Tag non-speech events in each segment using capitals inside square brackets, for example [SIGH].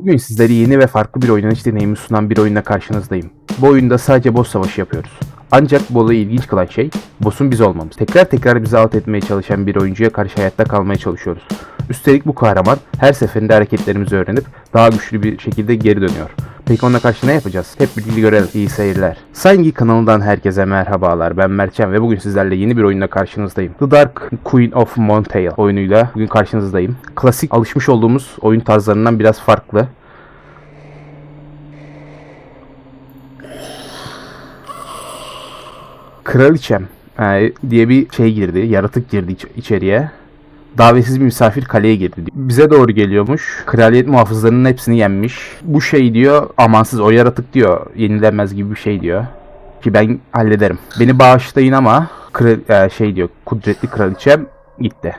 Bugün sizlere yeni ve farklı bir oynanış deneyimi sunan bir oyunla karşınızdayım. Bu oyunda sadece boss savaşı yapıyoruz. Ancak bu olayı ilginç kılan şey, boss'un biz olmamız. Tekrar tekrar bizi alt etmeye çalışan bir oyuncuya karşı hayatta kalmaya çalışıyoruz. Üstelik bu kahraman her seferinde hareketlerimizi öğrenip daha güçlü bir şekilde geri dönüyor. Peki onunla karşı ne yapacağız? Hep birlikte görelim. İyi seyirler. Sangi kanalından herkese merhabalar. Ben Mertcan ve bugün sizlerle yeni bir oyunla karşınızdayım. The Dark Queen of Montail oyunuyla bugün karşınızdayım. Klasik alışmış olduğumuz oyun tarzlarından biraz farklı. Kraliçem diye bir şey girdi. Yaratık girdi iç- içeriye. Davetsiz bir misafir kaleye girdi. Bize doğru geliyormuş. Kraliyet muhafızlarının hepsini yenmiş. Bu şey diyor amansız o yaratık diyor. Yenilenmez gibi bir şey diyor. Ki ben hallederim. Beni bağışlayın ama kral- e, şey diyor. Kudretli kraliçem gitti.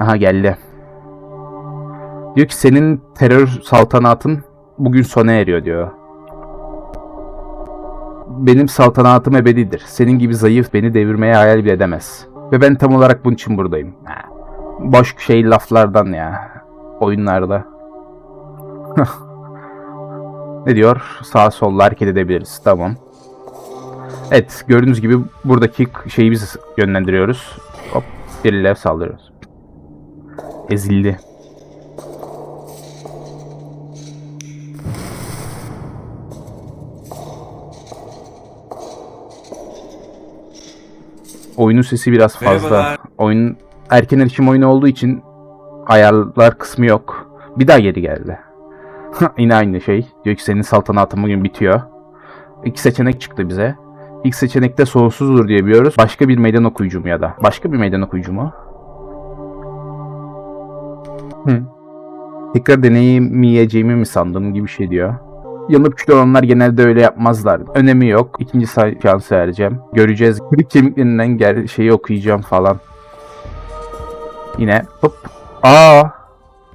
Aha geldi. Diyor ki senin terör saltanatın bugün sona eriyor diyor. Benim saltanatım ebedidir. Senin gibi zayıf beni devirmeye hayal bile edemez. Ve ben tam olarak bunun için buradayım. Boş şey laflardan ya. Oyunlarda. [LAUGHS] ne diyor? Sağ solla hareket edebiliriz. Tamam. Evet gördüğünüz gibi buradaki şeyi biz yönlendiriyoruz. Hop biriyle saldırıyoruz. Ezildi. Oyunun sesi biraz fazla. Merhabalar. Oyun erken erişim oyunu olduğu için ayarlar kısmı yok. Bir daha geri geldi. [LAUGHS] Yine aynı şey. Diyor ki senin saltanatın bugün bitiyor. İki seçenek çıktı bize. İlk seçenekte sonsuzdur diye biliyoruz. Başka bir meydan okuyucu mu ya da? Başka bir meydan okuyucu mu? Hı. Tekrar deneyemeyeceğimi mi sandım gibi bir şey diyor. Yanıp kül olanlar genelde öyle yapmazlar. Önemi yok. İkinci şansı vereceğim. Göreceğiz. Kırık kemiklerinden gel şeyi okuyacağım falan. Yine hop. Aa!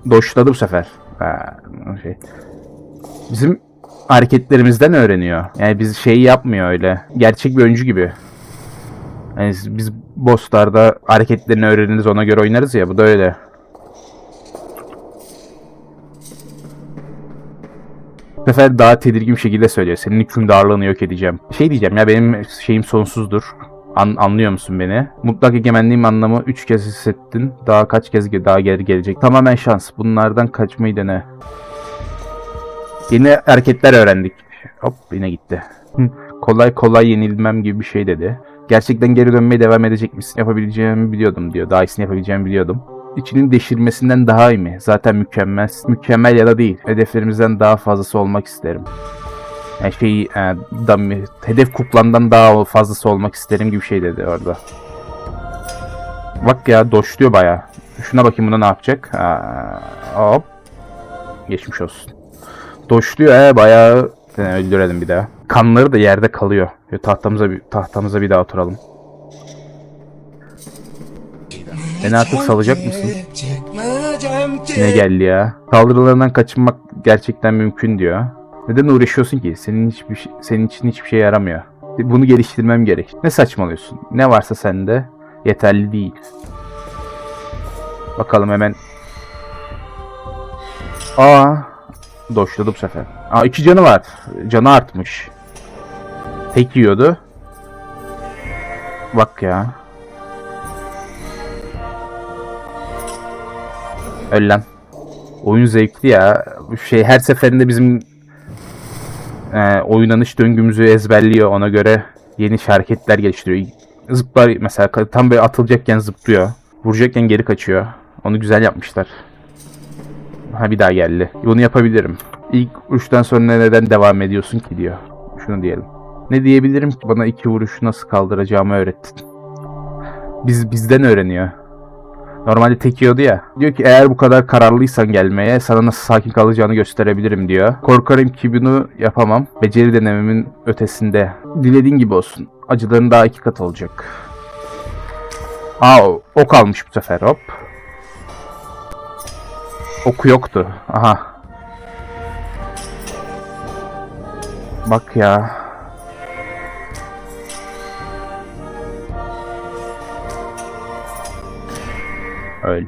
Doşladı bu sefer. Ha, şey. Bizim hareketlerimizden öğreniyor. Yani biz şeyi yapmıyor öyle. Gerçek bir oyuncu gibi. Yani biz bosslarda hareketlerini öğreniriz ona göre oynarız ya bu da öyle. Bu sefer daha tedirgin bir şekilde söylüyor. Senin hükümdarlığını yok edeceğim. Şey diyeceğim ya benim şeyim sonsuzdur. An- anlıyor musun beni? Mutlak egemenliğim anlamı 3 kez hissettin. Daha kaç kez daha geri gelecek. Tamamen şans. Bunlardan kaçmayı dene. Yeni hareketler öğrendik. Hop yine gitti. Kolay kolay yenilmem gibi bir şey dedi. Gerçekten geri dönmeye devam edecek misin? Yapabileceğimi biliyordum diyor. Daha iyisini yapabileceğimi biliyordum. İçinin deşirmesinden daha iyi mi? Zaten mükemmel. Mükemmel ya da değil. Hedeflerimizden daha fazlası olmak isterim. Yani şey, e, dam- hedef kuklandan daha fazlası olmak isterim gibi şey dedi orada. Bak ya doşluyor baya. Şuna bakayım buna ne yapacak. Ha, hop. Geçmiş olsun. Doşluyor he bayağı. Seni öldürelim bir daha. Kanları da yerde kalıyor. Tahtamıza bir tahtamıza bir daha oturalım. Beni artık salacak mısın? Ne geldi ya? Saldırılarından kaçınmak gerçekten mümkün diyor. Neden uğraşıyorsun ki? Senin hiçbir şey- senin için hiçbir şey yaramıyor. Bunu geliştirmem gerek. Ne saçmalıyorsun? Ne varsa sende yeterli değil. Bakalım hemen. Aa, doşladı bu sefer. Aa iki canı var. Canı artmış. Tek yiyordu. Bak ya. Öl lan. Oyun zevkli ya. Şey her seferinde bizim e, oynanış döngümüzü ezberliyor. Ona göre yeni hareketler geliştiriyor. Zıplar mesela tam böyle atılacakken zıplıyor. Vuracakken geri kaçıyor. Onu güzel yapmışlar. Ha bir daha geldi. Bunu yapabilirim. İlk vuruştan sonra neden devam ediyorsun ki diyor. Şunu diyelim. Ne diyebilirim ki bana iki vuruşu nasıl kaldıracağımı öğrettin. Biz bizden öğreniyor. Normalde tek yiyordu ya. Diyor ki eğer bu kadar kararlıysan gelmeye sana nasıl sakin kalacağını gösterebilirim diyor. Korkarım ki bunu yapamam. Beceri denememin ötesinde. Dilediğin gibi olsun. Acıların daha iki kat olacak. Aa ok almış bu sefer hop. Oku yoktu. Aha. Bak ya. Öl.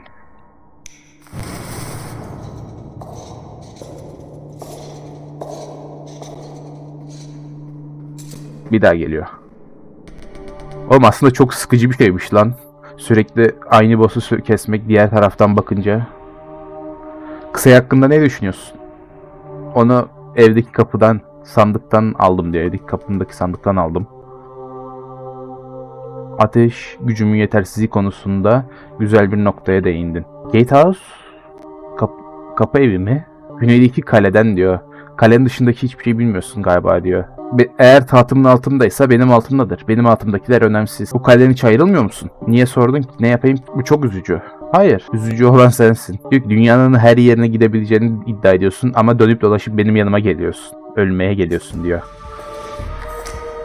Bir daha geliyor. Oğlum aslında çok sıkıcı bir şeymiş lan. Sürekli aynı boss'u kesmek diğer taraftan bakınca. Kısa hakkında ne düşünüyorsun? Onu evdeki kapıdan, sandıktan aldım diye. Evdeki kapımdaki sandıktan aldım. Ateş gücümün yetersizliği konusunda güzel bir noktaya değindin. Gatehouse kap- kapı evi mi? Güneydeki kaleden diyor. Kalenin dışındaki hiçbir şey bilmiyorsun galiba diyor. Be- eğer tahtımın altındaysa benim altımdadır. Benim altımdakiler önemsiz. Bu kaleden hiç ayrılmıyor musun? Niye sordun ki? Ne yapayım? Bu çok üzücü. Hayır. Üzücü olan sensin. Diyor dünyanın her yerine gidebileceğini iddia ediyorsun ama dönüp dolaşıp benim yanıma geliyorsun. Ölmeye geliyorsun diyor.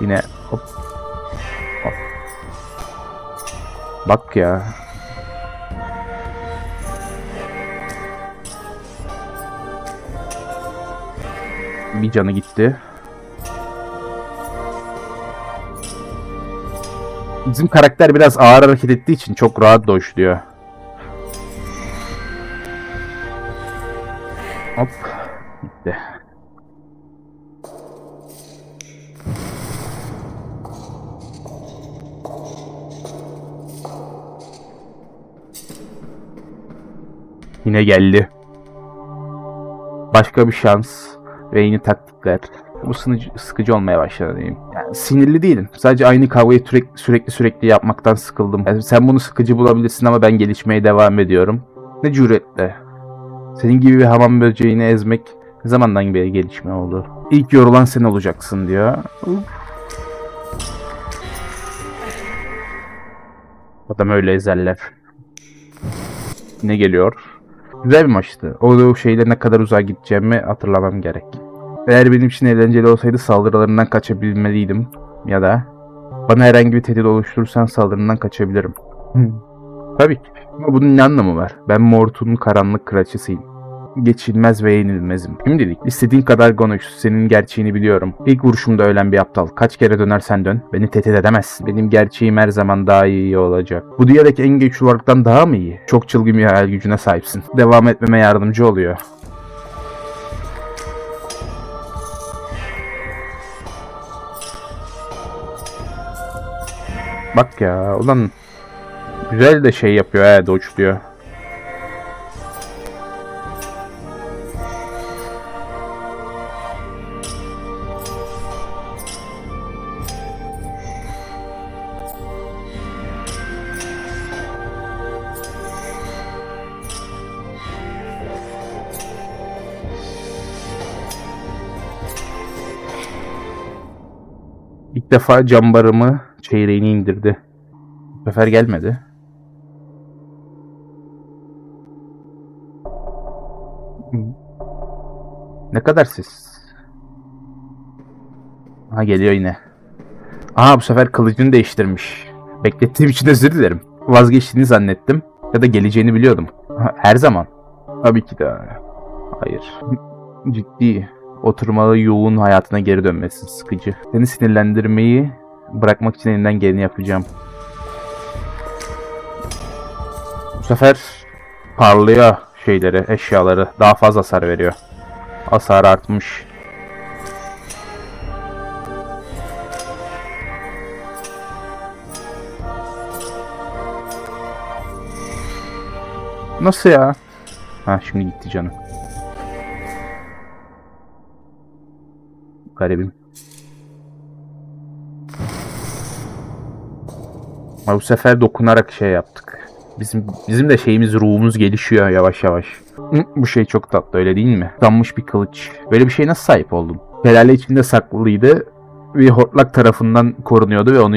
Yine. Hop. Bak ya. Bir canı gitti. Bizim karakter biraz ağır hareket ettiği için çok rahat dojluyor. Hop. Gitti. Yine geldi. Başka bir şans ve yeni taktikler. Bu sınıcı, sıkıcı olmaya başladı diyeyim. Yani sinirli değilim. Sadece aynı kavgayı sürekli sürekli, sürekli yapmaktan sıkıldım. Yani sen bunu sıkıcı bulabilirsin ama ben gelişmeye devam ediyorum. Ne cüretle. Senin gibi bir hamam böceğini ezmek ne zamandan beri gelişme oldu. İlk yorulan sen olacaksın diyor. Adam öyle ezerler. Ne geliyor? Güzel bir maçtı. O şeyle ne kadar uzağa gideceğimi hatırlamam gerek. Eğer benim için eğlenceli olsaydı saldırılarından kaçabilmeliydim. Ya da bana herhangi bir tehdit oluşturursan saldırından kaçabilirim. Tabii ki. Ama bunun ne anlamı var? Ben Mort'un karanlık kraliçesiyim. Geçilmez ve yenilmezim. Şimdilik istediğin kadar konuş. Senin gerçeğini biliyorum. İlk vuruşumda ölen bir aptal. Kaç kere dönersen dön. Beni tehdit edemezsin. Benim gerçeğim her zaman daha iyi olacak. Bu dünyadaki en güçlü varlıktan daha mı iyi? Çok çılgın bir hayal gücüne sahipsin. Devam etmeme yardımcı oluyor. Bak ya ulan güzel de şey yapıyor he. İlk defa cambarımı çeyreğini indirdi. Bu sefer gelmedi. Ne kadar ses? Ha geliyor yine. Aa bu sefer kılıcını değiştirmiş. Beklettiğim için özür dilerim. Vazgeçtiğini zannettim. Ya da geleceğini biliyordum. Her zaman. Tabii ki de. Hayır. Ciddi. Oturmalı yoğun hayatına geri dönmesi sıkıcı. Seni sinirlendirmeyi bırakmak için elinden geleni yapacağım. Bu sefer parlıyor şeyleri, eşyaları. Daha fazla hasar veriyor. Hasar artmış. Nasıl ya? Ha şimdi gitti canım. Garibim. Ama bu sefer dokunarak şey yaptık. Bizim bizim de şeyimiz ruhumuz gelişiyor yavaş yavaş. Bu şey çok tatlı öyle değil mi? Sanmış bir kılıç. Böyle bir şey nasıl sahip oldun? Helale içinde saklıydı. Bir hortlak tarafından korunuyordu ve onu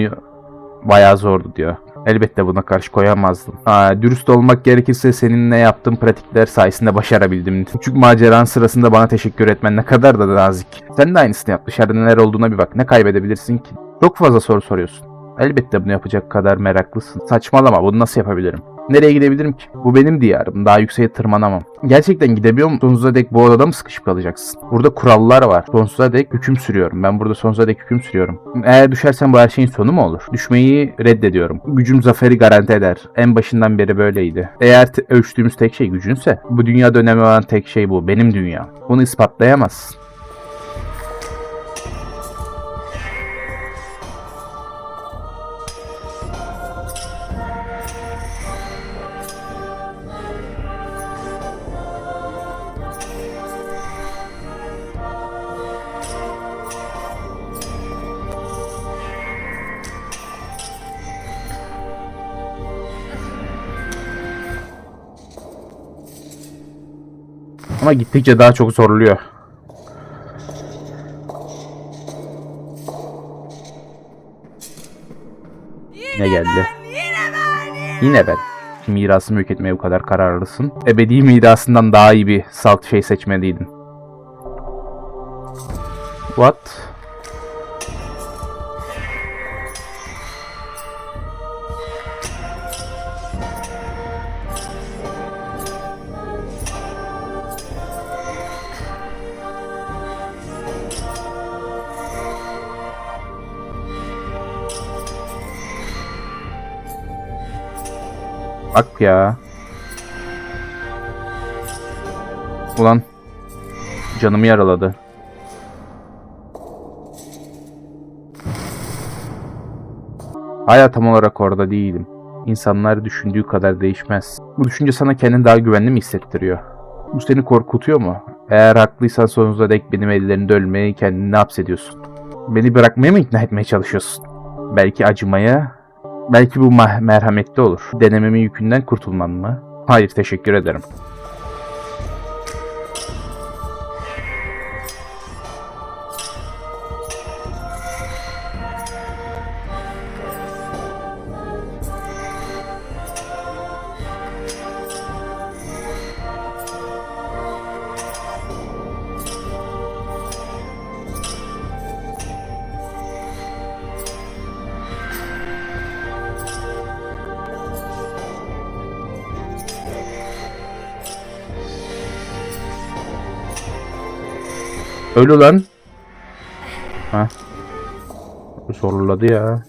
bayağı zordu diyor. Elbette buna karşı koyamazdım. Ha, dürüst olmak gerekirse seninle yaptığım pratikler sayesinde başarabildim. Küçük maceran sırasında bana teşekkür etmen ne kadar da nazik. Sen de aynısını yap. Dışarıda neler olduğuna bir bak. Ne kaybedebilirsin ki? Çok fazla soru soruyorsun. Elbette bunu yapacak kadar meraklısın. Saçmalama bunu nasıl yapabilirim? Nereye gidebilirim ki? Bu benim diyarım. Daha yükseğe tırmanamam. Gerçekten gidebiliyor musun? Sonsuza dek bu odada mı sıkışıp kalacaksın? Burada kurallar var. Sonsuza dek hüküm sürüyorum. Ben burada sonsuza dek hüküm sürüyorum. Eğer düşersen bu her şeyin sonu mu olur? Düşmeyi reddediyorum. Gücüm zaferi garanti eder. En başından beri böyleydi. Eğer ölçtüğümüz tek şey gücünse, bu dünyada önemli olan tek şey bu. Benim dünyam. Bunu ispatlayamazsın. Ama gittikçe daha çok zorluyor. Ne geldi? Yine ben. Mirasımı yok etmeye bu kadar kararlısın. Ebedi mirasından daha iyi bir salt şey seçmeliydin. What? Bak ya. Ulan. Canımı yaraladı. Hala tam olarak orada değilim. İnsanlar düşündüğü kadar değişmez. Bu düşünce sana kendini daha güvenli mi hissettiriyor? Bu seni korkutuyor mu? Eğer haklıysan sonsuza dek benim ellerinde ölmeye kendini hapsediyorsun. Beni bırakmaya mı ikna etmeye çalışıyorsun? Belki acımaya, belki bu merhametli olur. Denememin yükünden kurtulman mı? Hayır teşekkür ederim. Ölü lan. Ha. Zorladı ya.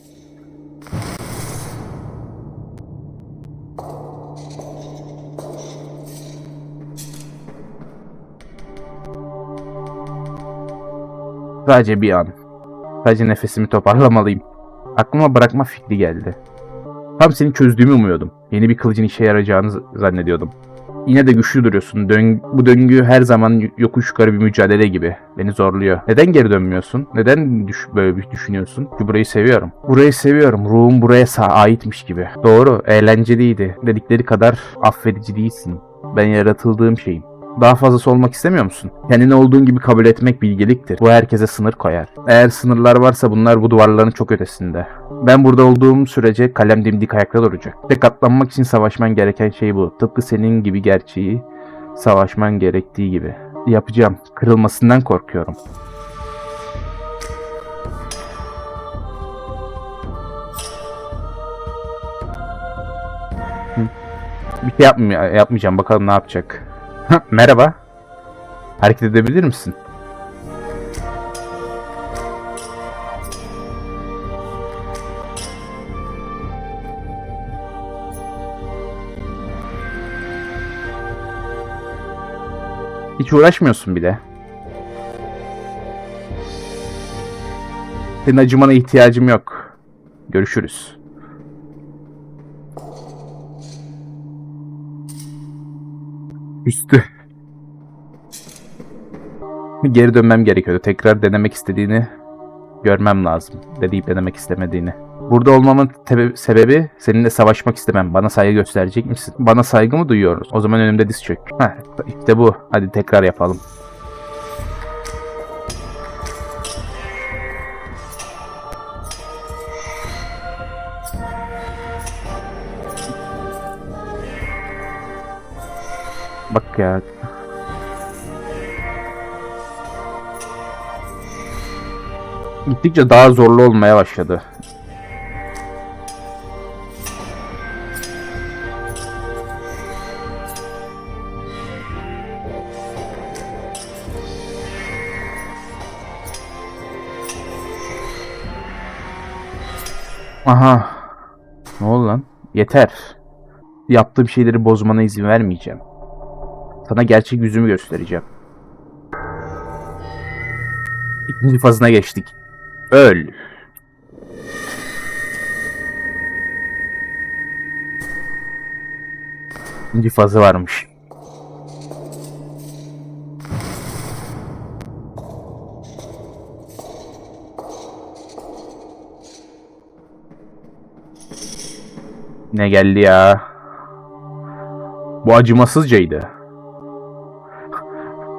Sadece bir an. Sadece nefesimi toparlamalıyım. Aklıma bırakma fikri geldi. Tam seni çözdüğümü umuyordum. Yeni bir kılıcın işe yarayacağını zannediyordum. Yine de güçlü duruyorsun. Dön bu döngü her zaman yokuş yukarı bir mücadele gibi. Beni zorluyor. Neden geri dönmüyorsun? Neden düş böyle bir düşünüyorsun? Çünkü burayı seviyorum. Burayı seviyorum. Ruhum buraya aitmiş gibi. Doğru, eğlenceliydi. Dedikleri kadar affedici değilsin. Ben yaratıldığım şeyim. Daha fazlası olmak istemiyor musun? Kendini olduğun gibi kabul etmek bilgeliktir. Bu herkese sınır koyar. Eğer sınırlar varsa bunlar bu duvarların çok ötesinde. Ben burada olduğum sürece kalem dimdik ayakta duracak. Ve katlanmak için savaşman gereken şey bu. Tıpkı senin gibi gerçeği savaşman gerektiği gibi. Yapacağım. Kırılmasından korkuyorum. Bir şey yapmay- yapmayacağım. Bakalım ne yapacak. [LAUGHS] Merhaba. Hareket edebilir misin? Hiç uğraşmıyorsun bile. Senin acımana ihtiyacım yok. Görüşürüz. Üstü. Geri dönmem gerekiyordu. Tekrar denemek istediğini görmem lazım. Dediğip denemek istemediğini. Burada olmamın sebebi seninle savaşmak istemem. Bana saygı gösterecek misin? Bana saygı mı duyuyoruz? O zaman önümde diz çök. Heh, işte bu. Hadi tekrar yapalım. Bak ya. Gittikçe daha zorlu olmaya başladı. Aha. Ne oldu lan? Yeter. Yaptığım şeyleri bozmana izin vermeyeceğim. Sana gerçek yüzümü göstereceğim. İkinci fazına geçtik. Öl. İkinci fazı varmış. Ne geldi ya? Bu acımasızcaydı.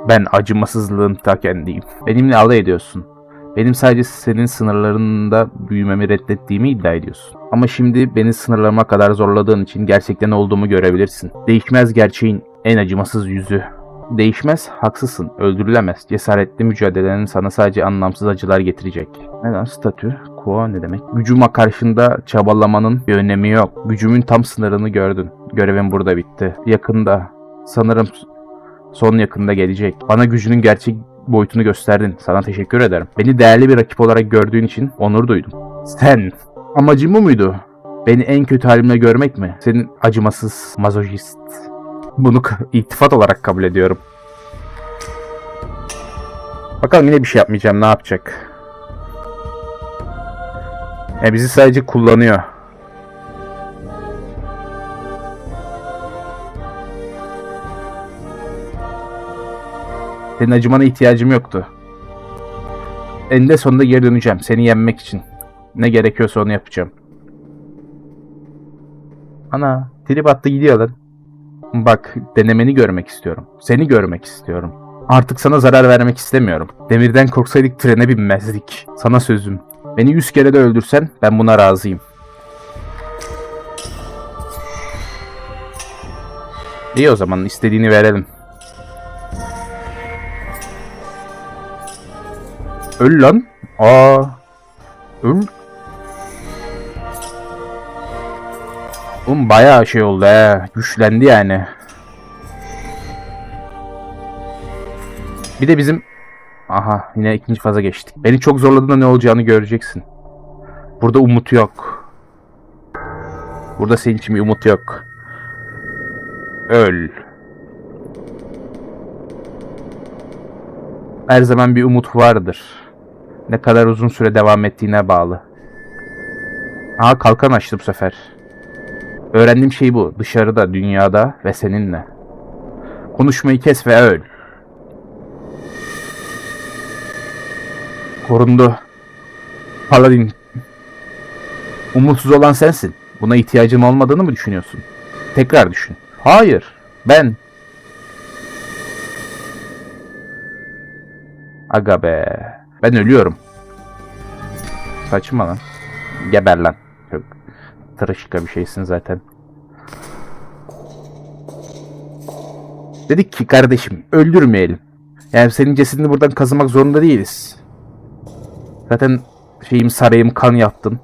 Ben acımasızlığın ta kendiyim. Benimle alay ediyorsun. Benim sadece senin sınırlarında büyümemi reddettiğimi iddia ediyorsun. Ama şimdi beni sınırlarıma kadar zorladığın için gerçekten olduğumu görebilirsin. Değişmez gerçeğin en acımasız yüzü. Değişmez, haksızsın, öldürülemez. Cesaretli mücadelenin sana sadece anlamsız acılar getirecek. Neden statü? Quo ne demek? Gücüme karşında çabalamanın bir önemi yok. Gücümün tam sınırını gördün. Görevim burada bitti. Yakında, sanırım son yakında gelecek. Bana gücünün gerçek boyutunu gösterdin. Sana teşekkür ederim. Beni değerli bir rakip olarak gördüğün için onur duydum. Sen, amacın bu muydu? Beni en kötü halimle görmek mi? Senin acımasız mazoşist. Bunu iltifat olarak kabul ediyorum. Bakalım yine bir şey yapmayacağım. Ne yapacak? E bizi sadece kullanıyor. Senin acımana ihtiyacım yoktu. Eninde sonunda geri döneceğim seni yenmek için. Ne gerekiyorsa onu yapacağım. Ana, trip attı gidiyor. Bak, denemeni görmek istiyorum. Seni görmek istiyorum. Artık sana zarar vermek istemiyorum. Demirden korksaydık trene binmezdik. Sana sözüm. Beni yüz kere de öldürsen ben buna razıyım. İyi o zaman istediğini verelim. Öl lan. Aa. Öl. Oğlum bayağı şey oldu he. Güçlendi yani. Bir de bizim... Aha yine ikinci faza geçtik. Beni çok zorladığında ne olacağını göreceksin. Burada umut yok. Burada senin için bir umut yok. Öl. Her zaman bir umut vardır. Ne kadar uzun süre devam ettiğine bağlı. Aha kalkan açtı bu sefer. Öğrendiğim şey bu. Dışarıda, dünyada ve seninle. Konuşmayı kes ve öl. Korundu. Paladin. Umutsuz olan sensin. Buna ihtiyacım olmadığını mı düşünüyorsun? Tekrar düşün. Hayır. Ben. Aga be. Ben ölüyorum. Saçma lan. Geber lan. Çok tırışka bir şeysin zaten. Dedik ki kardeşim öldürmeyelim. Yani senin cesedini buradan kazımak zorunda değiliz. Zaten şeyim sarayım kan yaptın.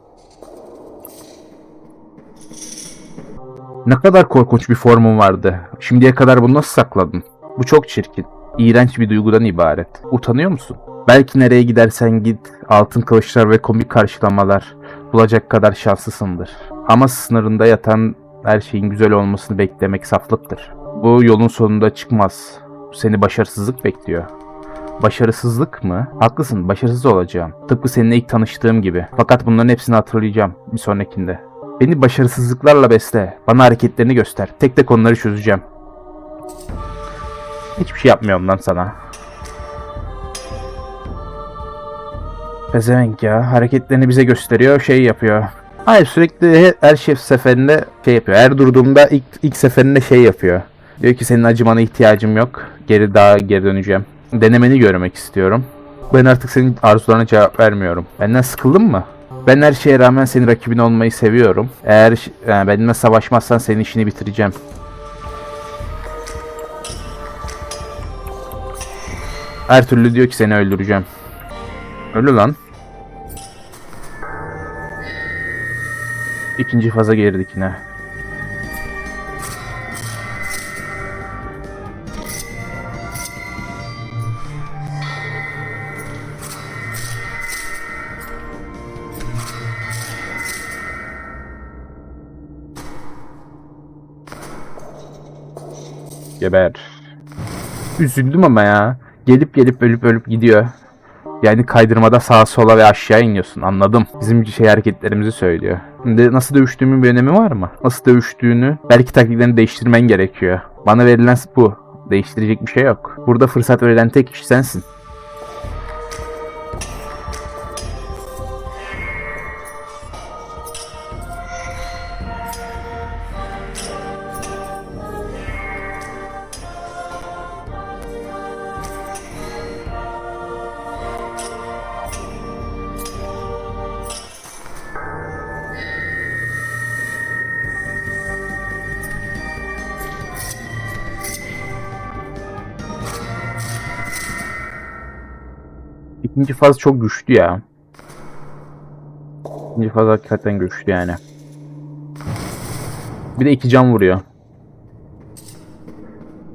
Ne kadar korkunç bir formun vardı. Şimdiye kadar bunu nasıl sakladın? Bu çok çirkin. İğrenç bir duygudan ibaret. Utanıyor musun? Belki nereye gidersen git, altın kılıçlar ve komik karşılamalar bulacak kadar şanslısındır. Ama sınırında yatan her şeyin güzel olmasını beklemek saflıktır. Bu yolun sonunda çıkmaz. Seni başarısızlık bekliyor. Başarısızlık mı? Haklısın, başarısız olacağım. Tıpkı seninle ilk tanıştığım gibi. Fakat bunların hepsini hatırlayacağım bir sonrakinde. Beni başarısızlıklarla besle. Bana hareketlerini göster. Tek tek onları çözeceğim. Hiçbir şey yapmıyorum lan sana. Pezevenk ya. Hareketlerini bize gösteriyor, şey yapıyor. Hayır sürekli he- her şey seferinde şey yapıyor. Her durduğumda ilk, ilk seferinde şey yapıyor. Diyor ki senin acımana ihtiyacım yok. Geri daha geri döneceğim. Denemeni görmek istiyorum. Ben artık senin arzularına cevap vermiyorum. Benden sıkıldın mı? Ben her şeye rağmen senin rakibin olmayı seviyorum. Eğer yani benimle savaşmazsan senin işini bitireceğim. Her türlü diyor ki seni öldüreceğim. Ölü lan. İkinci faza girdik yine. Geber. Üzüldüm ama ya. Gelip gelip ölüp ölüp gidiyor. Yani kaydırmada sağa sola ve aşağı iniyorsun anladım. Bizim şey hareketlerimizi söylüyor. Şimdi nasıl dövüştüğümün bir önemi var mı? Nasıl dövüştüğünü belki taktiklerini değiştirmen gerekiyor. Bana verilen bu. Değiştirecek bir şey yok. Burada fırsat verilen tek kişi sensin. İkinci faz çok güçlü ya. İkinci faz hakikaten güçlü yani. Bir de iki can vuruyor.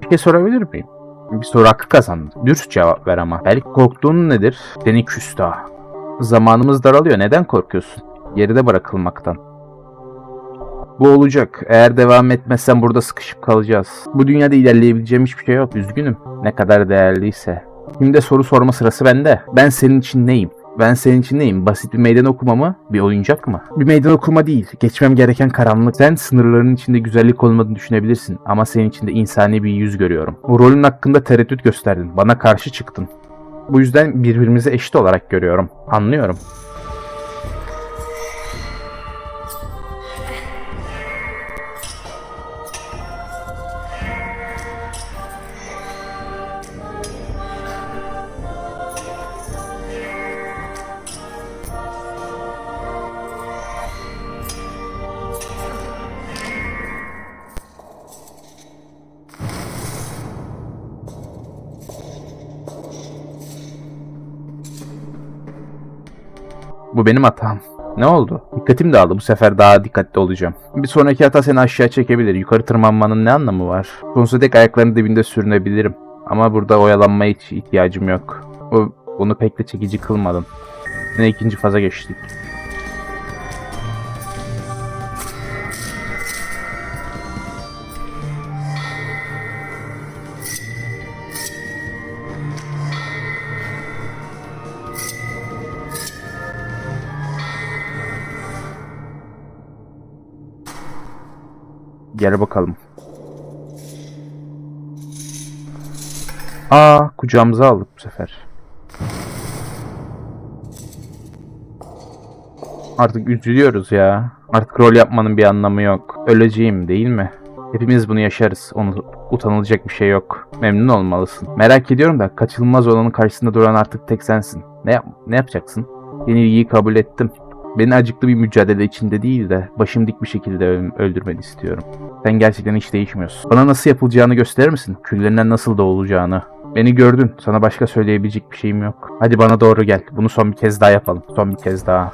Bir şey sorabilir miyim? Bir soru hakkı kazandın. Dürüst cevap ver ama. Belki korktuğun nedir? Seni küstah. Zamanımız daralıyor. Neden korkuyorsun? Geride bırakılmaktan. Bu olacak. Eğer devam etmezsen burada sıkışıp kalacağız. Bu dünyada ilerleyebileceğim hiçbir şey yok. Üzgünüm. Ne kadar değerliyse. Şimdi de soru sorma sırası bende. Ben senin için neyim? Ben senin için neyim? Basit bir meydan okuma mı? Bir oyuncak mı? Bir meydan okuma değil. Geçmem gereken karanlık. Sen sınırların içinde güzellik olmadığını düşünebilirsin. Ama senin içinde insani bir yüz görüyorum. Bu rolün hakkında tereddüt gösterdin. Bana karşı çıktın. Bu yüzden birbirimizi eşit olarak görüyorum. Anlıyorum. Bu benim hatam. Ne oldu? Dikkatim dağıldı. Bu sefer daha dikkatli olacağım. Bir sonraki hata seni aşağı çekebilir. Yukarı tırmanmanın ne anlamı var? Sonsuza dek ayaklarının dibinde sürünebilirim. Ama burada oyalanmaya hiç ihtiyacım yok. Bu, bunu pek de çekici kılmadın. Yine ikinci faza geçtik. Gel bakalım. Aa, kucağımıza aldık bu sefer. Artık üzülüyoruz ya. Artık rol yapmanın bir anlamı yok. Öleceğim değil mi? Hepimiz bunu yaşarız. Onu utanılacak bir şey yok. Memnun olmalısın. Merak ediyorum da kaçınılmaz olanın karşısında duran artık tek sensin. Ne yap ne yapacaksın? Yenilgiyi kabul ettim. Beni acıklı bir mücadele içinde değil de başım dik bir şekilde öl- öldürmeni istiyorum. Sen gerçekten hiç değişmiyorsun. Bana nasıl yapılacağını gösterir misin? Küllerinden nasıl doğulacağını. Beni gördün. Sana başka söyleyebilecek bir şeyim yok. Hadi bana doğru gel. Bunu son bir kez daha yapalım. Son bir kez daha.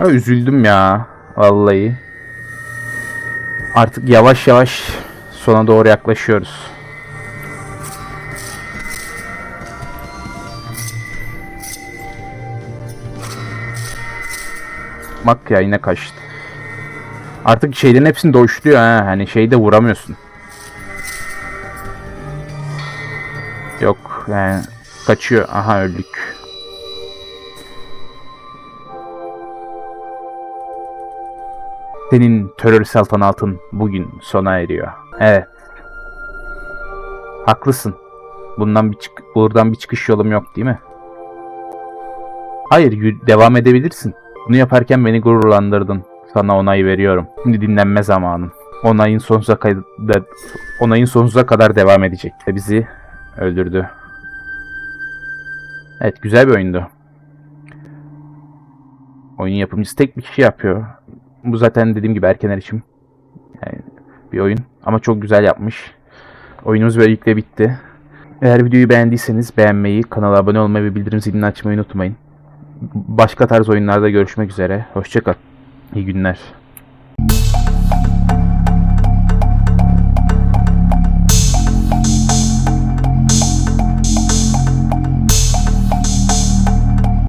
Ha, üzüldüm ya. Vallahi. Artık yavaş yavaş sona doğru yaklaşıyoruz. Bak ya yine kaçtı. Artık şeylerin hepsini doşluyor ha. Hani şeyde vuramıyorsun. Yok yani kaçıyor. Aha öldük. Senin terör saltanatın bugün sona eriyor. Evet. Haklısın. Bundan bir çık buradan bir çıkış yolum yok değil mi? Hayır, devam edebilirsin. Bunu yaparken beni gururlandırdın. Sana onay veriyorum. Şimdi dinlenme zamanın. Onayın sonsuza kadar onayın sonsuza kadar devam edecek. Ve bizi öldürdü. Evet, güzel bir oyundu. Oyun yapımcısı tek bir kişi yapıyor. Bu zaten dediğim gibi erken erişim yani bir oyun ama çok güzel yapmış. Oyunumuz böylelikle bitti. Eğer videoyu beğendiyseniz beğenmeyi, kanala abone olmayı ve bildirim zilini açmayı unutmayın. Başka tarz oyunlarda görüşmek üzere. Hoşçakal. İyi günler.